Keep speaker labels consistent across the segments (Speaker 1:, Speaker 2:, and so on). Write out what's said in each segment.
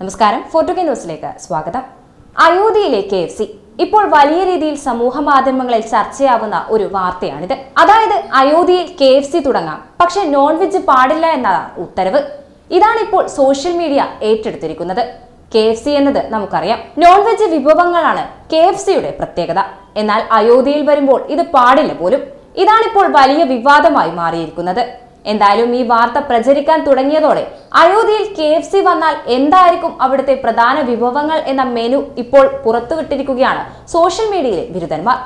Speaker 1: നമസ്കാരം. ഫോട്ടോ ന്യൂസിലേക്ക് സ്വാഗതം. അയോധ്യയിലെ കെ എഫ് സി ഇപ്പോൾ വലിയ രീതിയിൽ സമൂഹ മാധ്യമങ്ങളിൽ ചർച്ചയാവുന്ന ഒരു വാർത്തയാണിത്. അതായത് അയോധ്യയിൽ കെ എഫ് സി തുടങ്ങാം പക്ഷെ നോൺ വെജ് പാടില്ല എന്നതാണ് ഉത്തരവ്. ഇതാണ് ഇപ്പോൾ സോഷ്യൽ മീഡിയ ഏറ്റെടുത്തിരിക്കുന്നത്. കെ എഫ് സി എന്നത് നമുക്കറിയാം. നോൺ വെജ് വിഭവങ്ങളാണ് കെ എഫ് സിയുടെ പ്രത്യേകത. എന്നാൽ അയോധ്യയിൽ വരുമ്പോൾ ഇത് പാടില്ല പോലും. ഇതാണിപ്പോൾ വലിയ വിവാദമായി മാറിയിരിക്കുന്നത്. എന്തായാലും ഈ വാർത്ത പ്രചരിക്കാൻ തുടങ്ങിയതോടെ അയോധ്യയിൽ കെ എഫ് സി വന്നാൽ എന്തായിരിക്കും അവിടുത്തെ പ്രധാന വിഭവങ്ങൾ എന്ന മെനു ഇപ്പോൾ പുറത്തുവിട്ടിരിക്കുകയാണ് സോഷ്യൽ മീഡിയയിലെ ബിരുദന്മാർ.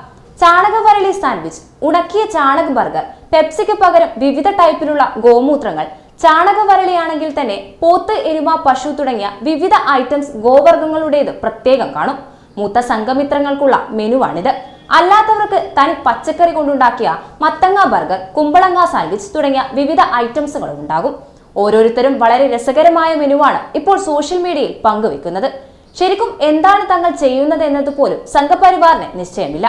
Speaker 1: ചാണകവരളി സാൻഡ്വിച്ച് ഉണക്കിയ ചാണക ബർഗർ പെപ്സിക്ക് പകരം വിവിധ ടൈപ്പിലുള്ള ഗോമൂത്രങ്ങൾ ചാണകവരളിയാണെങ്കിൽ തന്നെ പോത്ത് എരുമ പശു തുടങ്ങിയ വിവിധ ഐറ്റംസ് ഗോവർഗങ്ങളുടേത് പ്രത്യേകം കാണും. മൂത്ത സംഘമിത്രങ്ങൾക്കുള്ള മെനുവാണിത് അല്ലാത്തവർക്ക് തനി പച്ചക്കറി കൊണ്ടുണ്ടാക്കിയ മത്തങ്ങ ബർഗർ കുമ്പളങ്ങ സാൻഡ്വിച്ച് തുടങ്ങിയ വിവിധ ഐറ്റംസുകളും ഉണ്ടാകും. ഓരോരുത്തരും വളരെ രസകരമായ മെനുവാണ് ഇപ്പോൾ സോഷ്യൽ മീഡിയയിൽ പങ്കുവെക്കുന്നത്. ശരിക്കും എന്താണ് തങ്ങൾ ചെയ്യുന്നത് എന്നതുപോലും സംഘപരിവാറിന് നിശ്ചയമില്ല.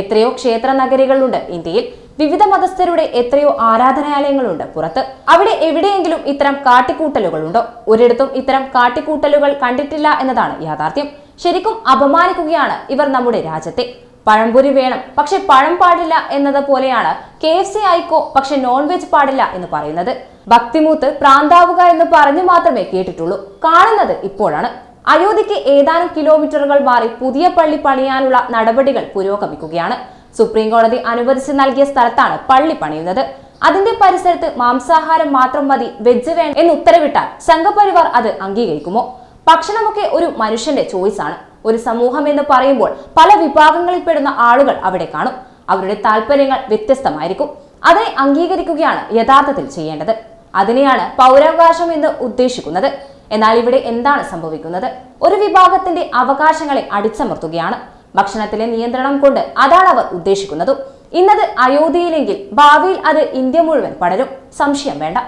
Speaker 1: എത്രയോ ക്ഷേത്ര നഗരികളുണ്ട് ഇന്ത്യയിൽ. വിവിധ മതസ്ഥരുടെ എത്രയോ ആരാധനാലയങ്ങളുണ്ട് പുറത്ത്. അവിടെ എവിടെയെങ്കിലും ഇത്തരം കാട്ടിക്കൂട്ടലുകളുണ്ടോ? ഒരിടത്തും ഇത്തരം കാട്ടിക്കൂട്ടലുകൾ കണ്ടിട്ടില്ല എന്നതാണ് യാഥാർത്ഥ്യം. ശരിക്കും അപമാനിക്കുകയാണ് ഇവർ നമ്മുടെ രാജ്യത്തെ. പഴംപൊരി വേണം. പക്ഷെ പഴം പാടില്ല എന്നത് പോലെയാണ് കെ എഫ് സി ആയിക്കോ പക്ഷെ നോൺ വെജ് പാടില്ല എന്ന് പറയുന്നത്. ഭക്തിമൂത്ത് പ്രാന്താവുക എന്ന് പറഞ്ഞു മാത്രമേ കേട്ടിട്ടുള്ളൂ. കാണുന്നത് ഇപ്പോഴാണ്. അയോധ്യയ്ക്ക് ഏതാനും കിലോമീറ്ററുകൾ മാറി പുതിയ പള്ളി പണിയാനുള്ള നടപടികൾ പുരോഗമിക്കുകയാണ്. സുപ്രീം കോടതി അനുവദിച്ച് നൽകിയ സ്ഥലത്താണ് പള്ളി പണിയുന്നത്. അതിന്റെ പരിസരത്ത് മാംസാഹാരം മാത്രം മതി വെജ് വേണം എന്ന് ഉത്തരവിട്ടാൽ സംഘപരിവാർ അത് അംഗീകരിക്കുമോ? ഭക്ഷണമൊക്കെ ഒരു മനുഷ്യന്റെ ചോയ്സ് ആണ്. ഒരു സമൂഹം എന്ന് പറയുമ്പോൾ പല വിഭാഗങ്ങളിൽപ്പെടുന്ന ആളുകൾ അവിടെ കാണും. അവരുടെ താല്പര്യങ്ങൾ വ്യത്യസ്തമായിരിക്കും. അതിനെ അംഗീകരിക്കുകയാണ് യഥാർത്ഥത്തിൽ ചെയ്യേണ്ടത്. അതിനെയാണ് പൗരാവകാശം എന്ന് ഉദ്ദേശിക്കുന്നത്. എന്നാൽ ഇവിടെ എന്താണ് സംഭവിക്കുന്നത്? ഒരു വിഭാഗത്തിന്റെ അവകാശങ്ങളെ അടിച്ചമർത്തുകയാണ്. ഭക്ഷണത്തിലെ നിയന്ത്രണം കൊണ്ട് അതാണ് അവർ ഉദ്ദേശിക്കുന്നതും. ഇന്നത് അയോധ്യയിലെങ്കിൽ ഭാവിയിൽ അത് ഇന്ത്യ മുഴുവൻ പടരും. സംശയം വേണ്ട.